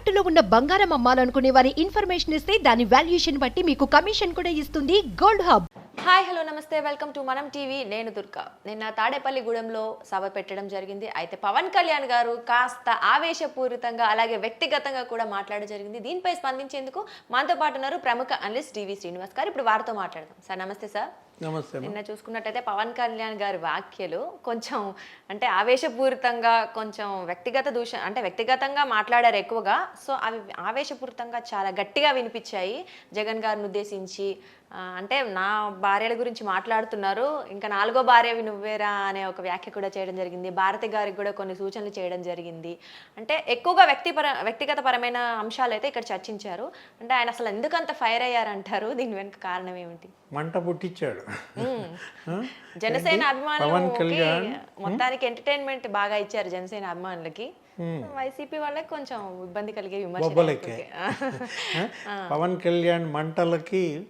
తాకట్టులో ఉన్న బంగారం అమ్మాలనుకునే వారి ఇన్ఫర్మేషన్ ఇస్తే దాని వాల్యుయేషన్ బట్టి మీకు కమిషన్ కూడా ఇస్తుంది గోల్డ్ హబ్. హాయ్ హలో నమస్తే. Welcome to Manam TV. నేను దుర్గా. నిన్న తాడేపల్లిగూడెంలో సభ పెట్టడం జరిగింది. అయితే పవన్ కళ్యాణ్ గారు కాస్త ఆవేశపూరితంగా అలాగే వ్యక్తిగతంగా కూడా మాట్లాడడం జరిగింది. దీనిపై స్పందించేందుకు మనతో పాటు ఉన్నారు ప్రముఖ అనలిస్ట్ టీవీ శ్రీనివాస్ గారు. ఇప్పుడు వారితో మాట్లాడదాం. సార్ నమస్తే సార్. నమస్తే. నిన్న చూసుకున్నట్టయితే పవన్ కళ్యాణ్ గారి వ్యాఖ్యలు కొంచెం అంటే ఆవేశపూరితంగా కొంచెం వ్యక్తిగత దూష అంటే వ్యక్తిగతంగా మాట్లాడారు ఎక్కువగా. సో అవి ఆవేశపూరితంగా చాలా గట్టిగా వినిపించాయి. జగన్ గారిని ఉద్దేశించి అంటే నా భార్యల గురించి మాట్లాడుతున్నారు. ఇంకా నాలుగో భార్యవి నువ్వేరా అనే ఒక వ్యాఖ్య కూడా చేయడం జరిగింది. భారతి గారికి కూడా కొన్ని సూచనలు చేయడం జరిగింది. అంటే ఎక్కువగా వ్యక్తిపర వ్యక్తిగత పరమైన అంశాలు అయితే ఇక్కడ చర్చించారు. అంటే ఆయన అసలు ఎందుకంత ఫైర్ అయ్యారంటారు? దీని వెనుక కారణం ఏమిటి? మంట పుట్టించాడు? జనసేన అభిమానులకి కళ్యాణ్? మొత్తానికి ఎంటర్టైన్మెంట్ బాగా ఇచ్చారు జనసేన అభిమానులకి. వైసీపీ వాళ్ళకి కొంచెం ఇబ్బంది కలిగే విమర్శలు బొబ్బలెక్కే. ఓకే. ఆ? పవన్ కళ్యాణ్ మంటలకి?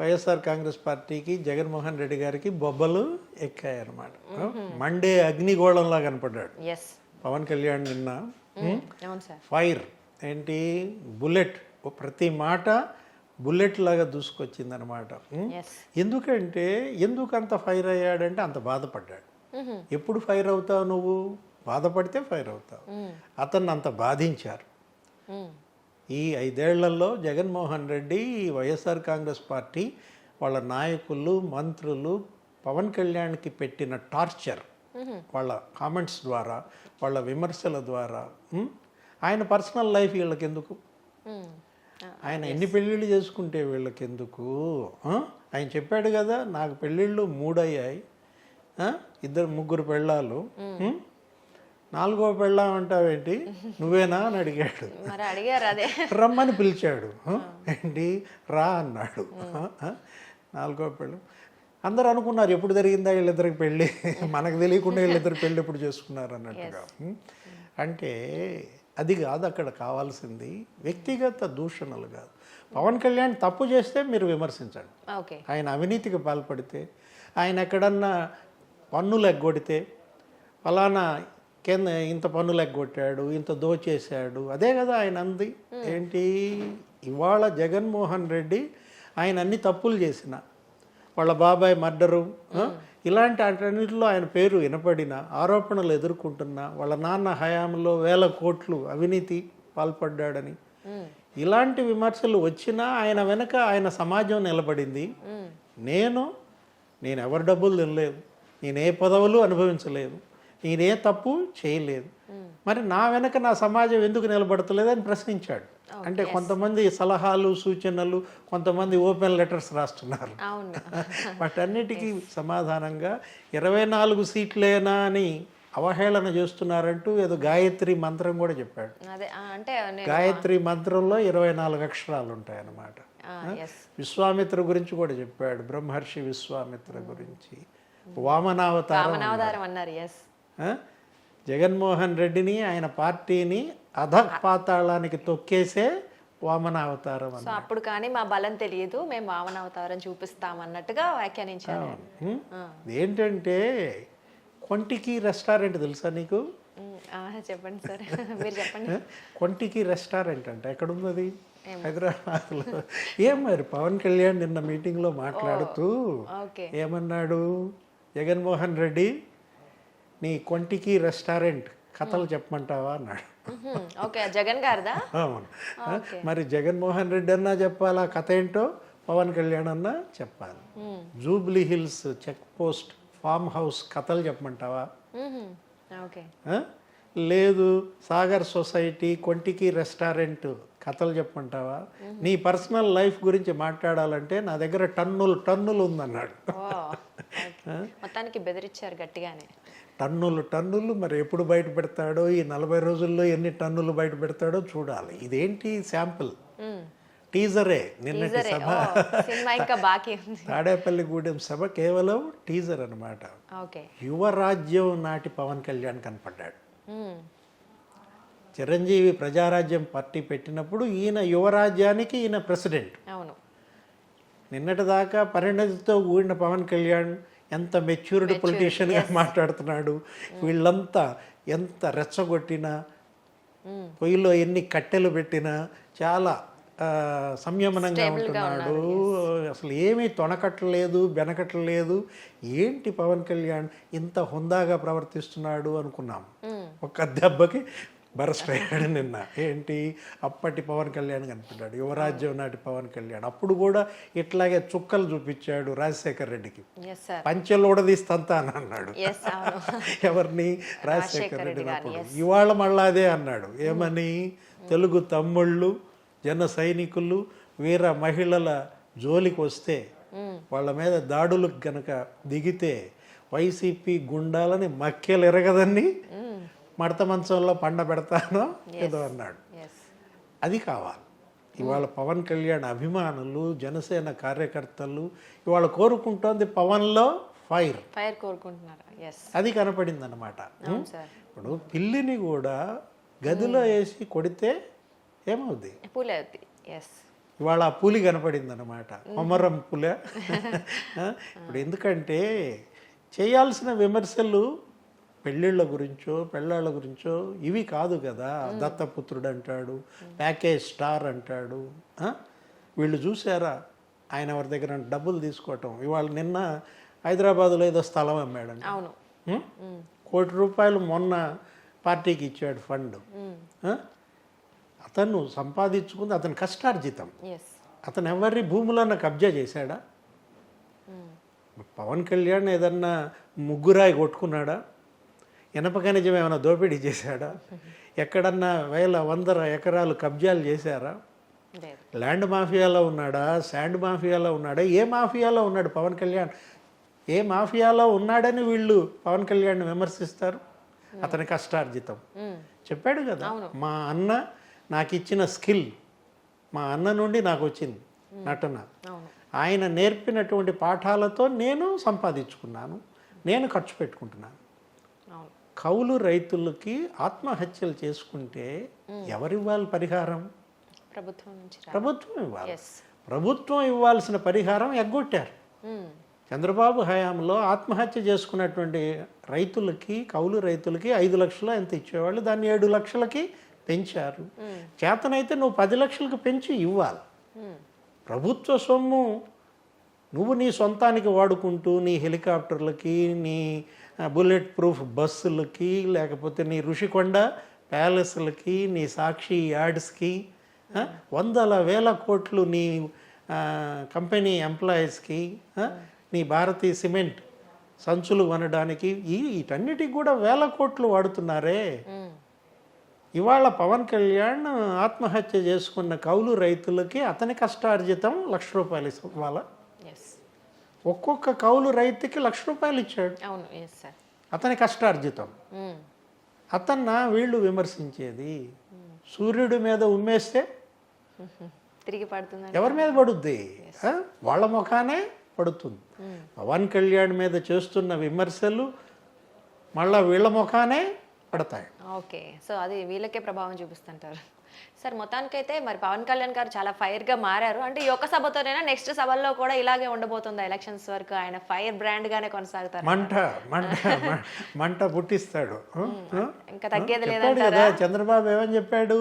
వైఎస్ఆర్ కాంగ్రెస్ పార్టీకి జగన్మోహన్ రెడ్డి గారికి బొబ్బలు ఎక్కాయన్నమాట? మండే అగ్నిగోళంలా కనపడ్డాడు. పవన్ కళ్యాణ్ నిన్న ఫైర్. ఏంటి? బుల్లెట్. ప్రతి మాట బుల్లెట్ లాగా దూసుకొచ్చిందనమాట ఎందుకంటే ఎందుకు అంత ఫైర్ అయ్యాడంటే అంత బాధపడ్డాడు. ఎప్పుడు ఫైర్ అవుతావు నువ్వు? బాధపడితే ఫైర్ అవుతావు. అతన్ని అంత బాధించారు. ఈ ఐదేళ్ళలో Jaganmohan Reddy YSR Congress party వాళ్ళ నాయకులు మంత్రులు పవన్ కళ్యాణ్కి పెట్టిన టార్చర్ వాళ్ళ కామెంట్స్ ద్వారా వాళ్ళ విమర్శల ద్వారా ఆయన పర్సనల్ లైఫ్ వీళ్ళకి ఎందుకు ఆయన ఎన్ని పెళ్ళిళ్ళు చేసుకుంటే వీళ్ళకి ఎందుకు? ఆయన చెప్పాడు కదా నాకు పెళ్ళిళ్ళు మూడయ్యాయి? ఇద్దరు ముగ్గురు పెళ్ళాలు. ఉం? నాలుగో పెళ్ళాం అంటావేంటి? నువ్వేనా అని అడిగాడు. రమ్మని పిలిచాడు. ఆ? ఏంటి? రా అన్నాడు. ఆ? నాలుగో పెళ్ళం. అందరూ అనుకున్నారు ఎప్పుడు జరిగిందా వీళ్ళిద్దరికి పెళ్ళి? మనకు తెలియకుండా వీళ్ళిద్దరు పెళ్ళి ఎప్పుడు చేసుకున్నారు అన్నట్టుగా? అంటే అది కాదు అక్కడ కావాల్సింది వ్యక్తిగత దూషణలు కాదు. పవన్ కళ్యాణ్ తప్పు చేస్తే మీరు విమర్శించండి. ఆయన అవినీతికి పాల్పడితే ఆయన ఎక్కడన్నా పన్నులు ఎగ్గొడితే ఫలానా కింద ఇంత పన్నులు ఎగ్గొట్టాడు ఇంత దోచేశాడు అదే కదా ఆయన అంది. ఏంటి? ఇవాళ జగన్మోహన్ రెడ్డి ఆయన అన్ని తప్పులు చేసిన వాళ్ళ బాబాయ్ మర్డరు? ఇలాంటి అన్నింటిలో ఆయన పేరు వినపడిన ఆరోపణలు ఎదుర్కొంటున్న వాళ్ళ నాన్న హయాంలో వేల కోట్లు అవినీతి పాల్పడ్డాడని. ఇలాంటి విమర్శలు వచ్చినా ఆయన వెనక ఆయన సమాజం నిలబడింది. నేను నేను ఎవరి డబ్బులు తినలేదు నేను ఏ పదవులు అనుభవించలేదు నేనే తప్పు చేయలేదు. మరి నా వెనక నా సమాజం ఎందుకు నిలబడతలేదు అని ప్రశ్నించాడు. అంటే కొంతమంది సలహాలు సూచనలు కొంతమంది ఓపెన్ లెటర్స్ రాస్తున్నారు. వాటన్నిటికీ సమాధానంగా ఇరవై నాలుగు సీట్లేనా అని అవహేళన చేస్తున్నారంటూ ఏదో గాయత్రి మంత్రం కూడా చెప్పాడు. అంటే గాయత్రి మంత్రంలో ఇరవై నాలుగు అక్షరాలు ఉంటాయన్నమాట ఎస్ విశ్వామిత్ర గురించి కూడా చెప్పాడు బ్రహ్మర్షి విశ్వామిత్ర గురించి. వామనావతారం? జగన్మోహన్ రెడ్డిని ఆయన పార్టీని అధ పాతాళానికి తొక్కేసే వామనావతారం సో అన్న అప్పుడు కానీ మా బలం తెలియదు మేము వామన అవతారం చూపిస్తాం అన్నట్టుగా వ్యాఖ్యానించారు ఉం? ఏంటంటే కొంటికి రెస్టారెంట్ తెలుసా నీకు? చెప్పండి సార్. మీరు చెప్పండి? కొంటికి రెస్టారెంట్ అంట. ఎక్కడుంది అది హైదరాబాద్లో. ఏం మరి? పవన్ కళ్యాణ్ నిన్న మీటింగ్లో మాట్లాడుతూ ఏమన్నాడు? జగన్మోహన్ రెడ్డి నీ కొంటికి రెస్టారెంట్ కథలు చెప్పమంటావా అన్నాడు. ఓకే జగన్ గారిదా? అవును. మరి జగన్మోహన్ రెడ్డి అన్నా చెప్పాలా? కథ ఏంటో పవన్ కళ్యాణ్ అన్నా చెప్పాలి. Jubilee Hills check post farm house కథలు చెప్పమంటావా? లేదు సాగర్ సొసైటీ కొంటికి రెస్టారెంట్ కథలు చెప్పమంటావా? నీ పర్సనల్ లైఫ్ గురించి మాట్లాడాలంటే నా దగ్గర టన్నులు టన్నులు ఉందన్నాడు. మొత్తానికి బెదిరించారు గట్టిగానే. టన్నులు టన్నులు మరి ఎప్పుడు బయట పెడతాడో ఈ నలభై రోజుల్లో ఎన్ని టన్నులు బయట పెడతాడో చూడాలి. ఇదేంటి శాంపుల్. టీజరే నిన్నటి సభ. తాడేపల్లిగూడెం సభ కేవలం టీజర్ అన్నమాట. ఓకే. యువరాజ్యం నాటి పవన్ కళ్యాణ్ కనపడ్డాడు. చిరంజీవి ప్రజారాజ్యం పార్టీ పెట్టినప్పుడు ఈయన యువరాజ్యానికి ఈయన ప్రెసిడెంట్. అవును. నిన్నటి దాకా పరిణతితో కూడిన పవన్ కళ్యాణ్ ఎంత మెచ్యూర్డ్ పొలిటీషియన్గా మాట్లాడుతున్నాడు. వీళ్ళంతా ఎంత రెచ్చగొట్టినా పొయ్యిలో ఎన్ని కట్టెలు పెట్టినా చాలా సంయమనంగా ఉంటున్నాడు. అసలు ఏమీ తొణకట్లేదు బెనకట్లేదు ఏంటి పవన్ కళ్యాణ్ ఇంత హుందాగా ప్రవర్తిస్తున్నాడు అనుకున్నాం. ఒక్క దెబ్బకి బరస్ట్ అయ్యాడు నిన్న. ఏంటి? అప్పటి పవన్ కళ్యాణ్ కనిపించాడు యువరాజ్యం నాటి పవన్ కళ్యాణ్. అప్పుడు కూడా ఇట్లాగే చుక్కలు చూపించాడు రాజశేఖర్ రెడ్డికి. పంచెలు ఊడదీస్తంతా అని అన్నాడు. ఎవరిని? రాజశేఖర్ రెడ్డి అప్పుడు. ఇవాళ మళ్ళా అదే అన్నాడు. ఏమని? తెలుగు తమ్ముళ్ళు జన సైనికులు వీర మహిళల జోలికి వస్తే వాళ్ళ మీద దాడులకు గనక దిగితే వైసీపీ గుండాలని మక్కెలు ఎరగదని మడత మంచంలో పండ పెడతానో ఏదో అన్నాడు. అది కావాలి. ఇవాళ పవన్ కళ్యాణ్ అభిమానులు జనసేన కార్యకర్తలు ఇవాళ కోరుకుంటోంది పవన్లో ఫైర్. ఫైర్ కోరుకుంటున్నారా. అది కనపడింది అనమాట ఇప్పుడు పిల్లిని కూడా గదిలో వేసి కొడితే ఏమవుద్ది? పూలే ఇవాళ ఆ పులి కనపడింది అనమాట కొమరం పుల. ఆ, ఇప్పుడు ఎందుకంటే చేయాల్సిన విమర్శలు పెళ్ళిళ్ళ గురించో పెళ్ళాళ్ళ గురించో ఇవి కాదు కదా. దత్తపుత్రుడు అంటాడు ప్యాకేజ్ స్టార్ అంటాడు? వీళ్ళు చూసారా ఆయన ఎవరి దగ్గర డబ్బులు తీసుకోవటం. ఇవాళ నిన్న హైదరాబాద్లో ఏదో స్థలం అమ్మాడండి అవును? కోటి రూపాయలు మొన్న పార్టీకి ఇచ్చాడు ఫండ్? అతను సంపాదించుకుంది అతని కష్టార్జితం. అతను ఎవరి భూములన్న కబ్జా చేశాడా? పవన్ కళ్యాణ్ ఏదన్నా ముగ్గురాయి కొట్టుకున్నాడా? ఇనప ఖనిజం ఏమైనా దోపిడీ చేశాడా? ఎక్కడన్నా వేల వందల ఎకరాలు కబ్జాలు చేశారా? ల్యాండ్ మాఫియాలో ఉన్నాడా? శాండ్ మాఫియాలో ఉన్నాడా? ఏ మాఫియాలో ఉన్నాడు పవన్ కళ్యాణ్? ఏ మాఫియాలో ఉన్నాడని వీళ్ళు పవన్ కళ్యాణ్ విమర్శిస్తారు? అతని కష్టార్జితం. చెప్పాడు కదా మా అన్న నాకు ఇచ్చిన స్కిల్ మా అన్న నుండి నాకు వచ్చింది నటన. ఆయన నేర్పినటువంటి పాఠాలతో నేను సంపాదించుకున్నాను. నేను ఖర్చు పెట్టుకుంటున్నాను. కౌలు రైతులకి ఆత్మహత్యలు చేసుకుంటే ఎవరివ్వాలి పరిహారం? ప్రభుత్వం ప్రభుత్వం ఇవ్వాలి. ప్రభుత్వం ఇవ్వాల్సిన పరిహారం ఎగ్గొట్టారు. చంద్రబాబు హయాంలో ఆత్మహత్య చేసుకున్నటువంటి రైతులకి కౌలు రైతులకి ఐదు లక్షలు ఎంత ఇచ్చేవాళ్ళు? దాన్ని ఏడు లక్షలకి పెంచారు. చేతనైతే నువ్వు పది లక్షలకు పెంచి ఇవ్వాలి. ప్రభుత్వ సొమ్ము. నువ్వు నీ సొంతానికి వాడుకుంటూ నీ హెలికాప్టర్లకి నీ బుల్లెట్ ప్రూఫ్ బస్సులకి లేకపోతే నీ ఋషికొండ ప్యాలెస్లకి నీ సాక్షి యార్డ్స్కి ఆ, వందల వేల కోట్లు నీ కంపెనీ ఎంప్లాయీస్కి నీ భారతీయ సిమెంట్ సంచులు కొనడానికి ఈ వీటన్నిటికి కూడా వేల కోట్లు వాడుతున్నారే. ఇవాళ పవన్ కళ్యాణ్ ఆత్మహత్య చేసుకున్న కౌలు రైతులకి అతని కష్టార్జితం లక్ష రూపాయలు ఇవ్వాలా? ఎస్ ఒక్కొక్క కౌలు రైతుకి లక్ష రూపాయలు ఇచ్చాడు. అవును అతని కష్టార్జితం. అతన్న వీళ్ళు విమర్శించేది. సూర్యుడి మీద ఉమ్మేస్తే తిరిగి పడుతుందండి ఎవరి మీద పడుద్ది? వాళ్ళ ముఖానే పడుతుంది. పవన్ కళ్యాణ్ మీద చేస్తున్న విమర్శలు మళ్ళా వీళ్ళ ముఖానే పడతాయి. ఓకే సో అది వీళ్ళకే ప్రభావం చూపిస్తుంటారు. సార్ మొత్తానికైతే మరి పవన్ కళ్యాణ్ గారు చాలా ఫైర్గా మారారు. అంటే ఈ ఒక్క సభతోనైనా నెక్స్ట్ సభల్లో కూడా ఇలాగే ఉండబోతుంది ఎలక్షన్స్ వరకు ఆయన ఫైర్ బ్రాండ్ గానే కొనసాగుతారు. మంట మంట మంట పుట్టిస్తాడు? ఇంకా తగ్గేది కదా చంద్రబాబు ఏమని చెప్పాడు?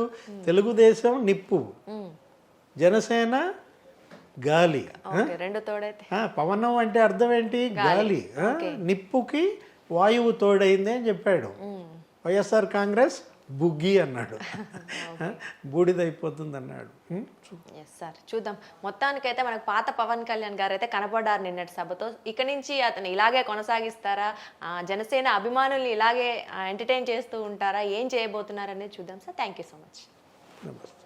తెలుగుదేశం నిప్పు. జనసేన గాలి. రెండు తోడైతే. పవనం అంటే అర్థం ఏంటి? గాలి? నిప్పుకి వాయువు తోడైంది అని చెప్పాడు. వైఎస్ఆర్ కాంగ్రెస్ బుగ్గి అన్నాడు? బూడిదైపోతుంది అన్నాడు ఎస్ సార్ చూద్దాం. మొత్తానికైతే మనకు పాత పవన్ కళ్యాణ్ గారు అయితే కనపడ్డారు నిన్నటి సభతో. ఇక నుంచి అతను ఇలాగే కొనసాగిస్తారా? జనసేన అభిమానుల్ని ఇలాగే ఎంటర్టైన్ చేస్తూ ఉంటారా? ఏం చేయబోతున్నారనేది చూద్దాం sir thank you so much నమస్తే.